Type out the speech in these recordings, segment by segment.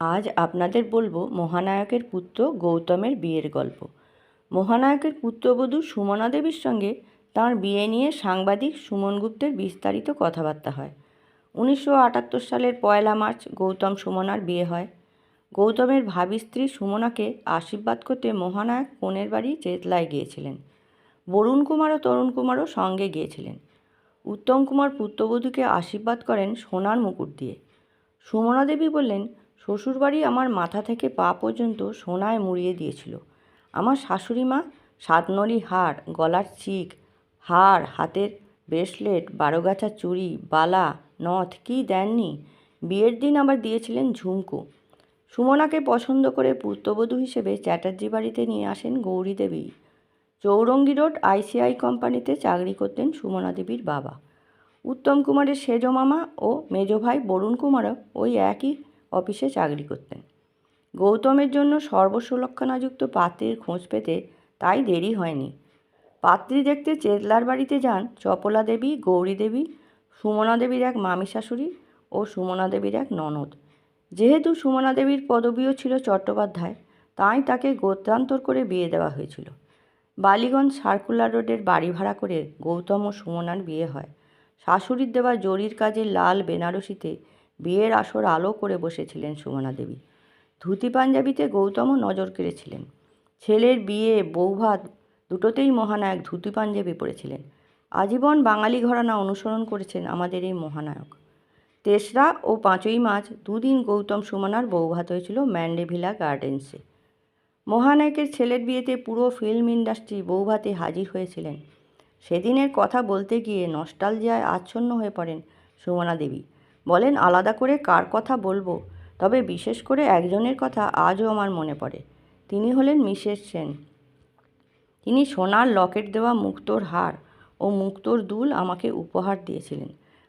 আজ আপনাদের বলব মহানায়কের পুত্র গৌতমের বিয়ের গল্প। মহানায়কের পুত্রবধূ সুমনা দেবীর সঙ্গে তাঁর বিয়ে নিয়ে সাংবাদিক সুমন গুপ্তের বিস্তারিত কথাবার্তা হয়। উনিশশো আটাত্তর সালের পয়লা মার্চ গৌতম সুমনার বিয়ে হয়। গৌতমের ভাবী স্ত্রী সুমনাকে আশীর্বাদ করতে মহানায়ক কনের বাড়ি চেতলায় গিয়েছিলেন। বরুণ কুমার ও তরুণ কুমারও সঙ্গে গিয়েছিলেন। উত্তম কুমার পুত্রবধূকে আশীর্বাদ করেন সোনার মুকুট দিয়ে। সুমনা দেবী বললেন শ্বশুরবাড়ি আমার মাথা থেকে পা পর্যন্ত সোনায় মুড়িয়ে দিয়েছিল। আমার শাশুড়ি মা সাতনলি হার গলার চিক হার হাতের ব্রেসলেট, বারোগাছা চুড়ি, বালা, নথ কী দেননি? বিয়ের দিন আবার দিয়েছিলেন ঝুমকো। সুমনাকে পছন্দ করে পুত্রবধূ হিসেবে চ্যাটার্জি বাড়িতে নিয়ে আসেন গৌরী দেবী। চৌরঙ্গি রোড আইসিআই কোম্পানিতে চাকরি করতেন সুমনা দেবীর বাবা। উত্তম কুমারের সেজ মামা ও মেজ ভাই বরুণ কুমারও ওই একই অফিসে চাকরি করতেন। গৌতমের জন্য সর্বসুলক্ষণাযুক্ত পাত্রীর খোঁজ পেতে তাই দেরি হয়নি। পাত্রী দেখতে চেতলার বাড়িতে যান চপলা দেবী, গৌরী দেবী, সুমনা দেবীর এক মামি শাশুড়ি ও সুমনা দেবীর এক ননদ। যেহেতু সুমনা দেবীর পদবীও ছিল চট্টোপাধ্যায়, তাই তাকে গোত্রান্তর করে বিয়ে দেওয়া হয়েছিল। বালিগঞ্জ সার্কুলার রোডের বাড়ি ভাড়া করে গৌতম ও সুমনার বিয়ে হয়। শাশুড়ির দেওয়া জরির কাজে লাল বেনারসিতে বিয়ের আসর আলো করে বসেছিলেন সুমনা দেবী। ধুতি পাঞ্জাবিতে গৌতমও নজর কেড়েছিলেন। ছেলের বিয়ে, বৌভাত দুটোতেই মহানায়ক ধুতি পাঞ্জাবি পড়েছিলেন আজীবন বাঙালি ঘরানা অনুসরণ করেছেন আমাদের এই মহানায়ক। তেসরা ও পাঁচই মার্চ দুদিন গৌতম সুমনার বৌভাত হয়েছিল ম্যান্ডেভিলা গার্ডেন্সে। মহানায়কের ছেলের বিয়েতে পুরো ফিল্ম ইন্ডাস্ট্রি বৌভাতে হাজির হয়েছিলেন। সেদিনের কথা বলতে গিয়ে নস্টালজিয়ায় আচ্ছন্ন হয়ে পড়েন সুমনা দেবী। বলেন, আলাদা করে কার কথা বলব? তবে বিশেষ করে একজনের কথা আজও আমার মনে পড়ে। তিনি হলেন মিসেস সেন। তিনি সোনার লকেট দেওয়া মুক্তোর হার ও মুক্তোর দুল আমাকে উপহার দিয়েছিলেন।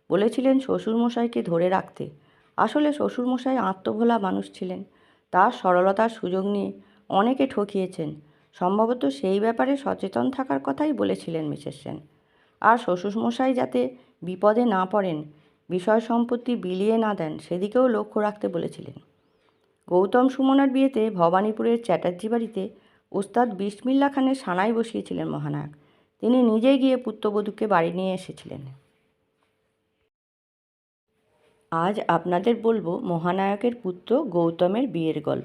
বলেছিলেন শ্বশুরমশাইকে ধরে রাখতে। আসলে শ্বশুরমশাই আত্মভোলা মানুষ ছিলেন। তার সরলতার সুযোগ নিয়ে অনেকে ঠকিয়েছেন। সম্ভবত সেই ব্যাপারে সচেতন থাকার কথাই বলেছিলেন মিসেস সেন। আর শ্বশুরমশাই যাতে বিপদে না পড়েন বিষয় সম্পত্তি বিলিয়ে না দেন সেদিকেও লক্ষ্য রাখতে বলেছিলেন। গৌতম সুমনার বিয়েতে ভবানীপুরের চ্যাটার্জি বাড়িতে ওস্তাদ বিসমিল্লা খানের সানাই বসিয়েছিলেন মহানায়ক। তিনি নিজে গিয়ে পুত্রবধূকে বাড়ি নিয়ে এসেছিলেন। আজ আপনাদের বলব মহানায়কের পুত্র গৌতমের বিয়ের গল্প।